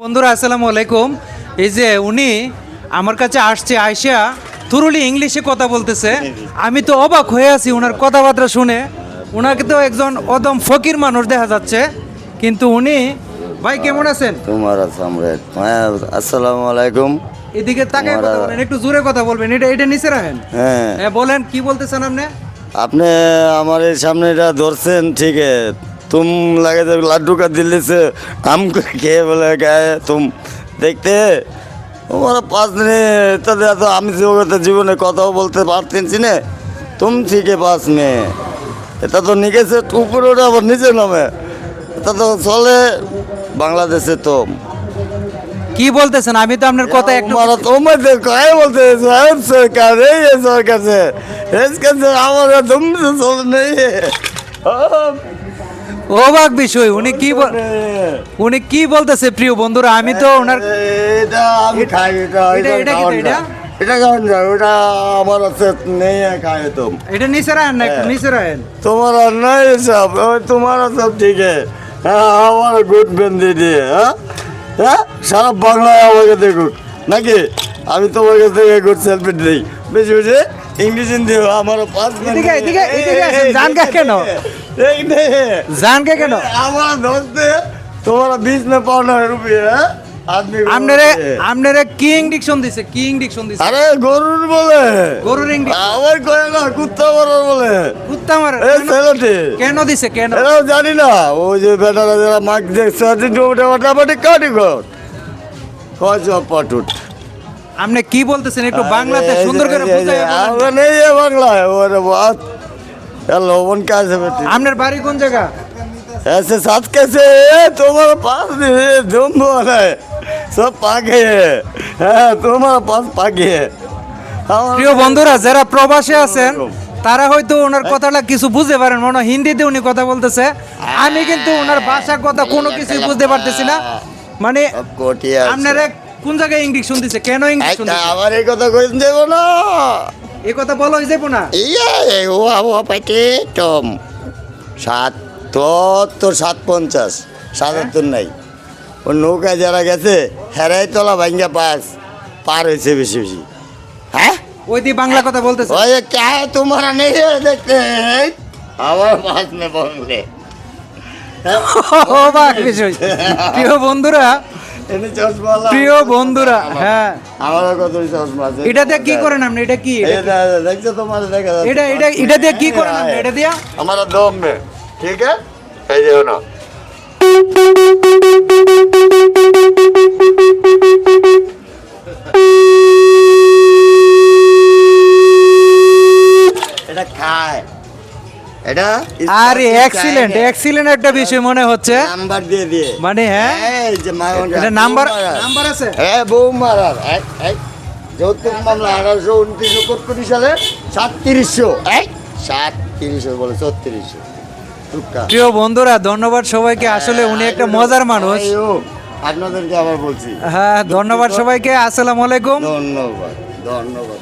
বন্ধুরা আসসালামু আলাইকুম। এই যে উনি আমার কাছে আসছে আয়সা থুরুলি ইংলিশে কথা বলতেছে। আমি তো অবাক হয়ে আছি ওনার কথাবার্তা শুনে। ওনাকে তো একজন অদম ফকির মানুষ দেখা যাচ্ছে। কিন্তু উনি ভাই কেমন আছেন? তোমার হ্যাঁ আসসালামু আলাইকুম। এদিকে তাকে কথা বলেন একটু জোরে কথা বলবেন। এটা এটা নিচে রাখেন। হ্যাঁ। হ্যাঁ বলেন কি বলতেছেন আপনি? আপনি আমার এই সামনে এটা ধরছেন ঠিক আছে তুম লাগে যে লাড্ডু কা দিল্লি से हम খেয়ে বলে গায়ে তুম দেখতে তোমার পাঁচ দিনে তাহলে তো আমি জগতে জীবনে কথাও বলতে পারতেছি না তুম ঠিক পাস মে এটা তো নিকেছে উপরে ওটা আবার নিচে নামে এটা তো চলে বাংলাদেশে তো কি বলতেছেন আমি তো আপনার কথা একটু हमारा तो मैं तो काय बोलते हैं साहब सरकार है ये सरकार অবাক বিষয় উনি কি উনি কি বলতেছে প্রিয় বন্ধুরা? আমি তো ওনার এটা আমি খাই এটা এটা এটা এটা কেমন যায় ওটা আমার আছে নেই খায় তো। এটা নিচে রাখেন না একটু হ্যাঁ। নিচে রাখেন তোমার অন্যায় সব তোমার সব ঠিক হ্যাঁ, আমার গুড বেন্দি দিয়ে হ্যাঁ? হ্যাঁ? সারা বাংলায় আমাকে দেখুক। নাকি? আমি তোমার কাছ থেকে গুড সেলফি দিই। বেশি বেশি? ইংলিশ হিন্দি আমার পাঁচ এদিকে এদিকে এদিকে আসেন কেন? জানকে কেন? আমার দোস্তে তোমার বিশ মে পাওনা রুপিয়া আপনারে আপনারে কিং ডিকশন দিছে কিং ডিকশন দিছে। আরে গরুর বলে। গরুর ইংলিশ। আমার কয় না কুত্তা মারার বলে। কুত্তা মারার ছেলেটি। কেন দিছে কেন? জানি না। ওই যে বেটারা যারা মাছ দেখছে আছে ডোবটা বাটা বাটি কাটি কর কয় চপ পাটুট আপনি কি বলতেছেন একটু বাংলাতে সুন্দর করে বুঝাইয়া বলেন। আমরা নেই এ বাংলায় ওরে বাত লবণ কাছে বেটি আপনার বাড়ি কোন জায়গা ऐसे साथ कैसे है तुम्हारे पास नहीं है तुम बोल है सब पाके है हाँ, तुम्हारे पास पाके है আমার- প্রিয় বন্ধুরা যারা প্রবাসে আছেন তারা হয়তো ওনার কথাটা কিছু বুঝতে পারেন মনে হয় হিন্দিতে উনি কথা বলতেছে আমি কিন্তু ওনার ভাষা কথা কোনো কিছু বুঝতে পারতেছি না মানে সব কোটি আছে। আপনারা কোন জায়গায় ইংলিশ শুনতেছে? কেন ইংলিশ দিছে আবার এই কথা কইন দেব না। এই কথা বলা হই যাব না? এই ও আবো পাইতে টম সাত তো সাত পঞ্চাশ সাতাত্তর হ্যাঁ। নাই। ও নৌকা যারা গেছে হেরাই তলা ভাঙ্গা পাস পার হয়েছে বেশি বেশি। হ্যাঁ? ওই দিয়ে বাংলা কথা বলতেছে। ওই কে তোমরা নেই দেখতে আমার মাছ নে ও বাক বিষয় প্রিয় বন্ধুরা প্রিয় বন্ধুরা হ্যাঁ। আমারও কত চশমা আছে। এটা দিয়ে কি করেন আপনি? এটা কি? এটা দেখছ তোমার দেখা যাচ্ছে। এটা এটা এটা দিয়ে কি করেন আপনি? এটা দিয়ে? আমার দম ঠিক আছে? এই যে না এটা আরে এক্সিলেন্ট এক্সিলেন্ট একটা বিষয় মনে হচ্ছে। নাম্বার দিয়ে দিয়ে। মানে হ্যাঁ? এই যে এটা নাম্বার নাম্বার আছে? হ্যাঁ বউ মারার যৌতুক মামলা আঠারোশো উনত্রিশ সালে সাতত্রিশশো এই সাতত্রিশশো বলে ছত্রিশশো প্রিয় বন্ধুরা ধন্যবাদ সবাইকে। আসলে উনি একটা মজার মানুষ। আপনাদেরকে আবার বলছি। হ্যাঁ ধন্যবাদ সবাইকে। আসসালামু আলাইকুম। ধন্যবাদ ধন্যবাদ।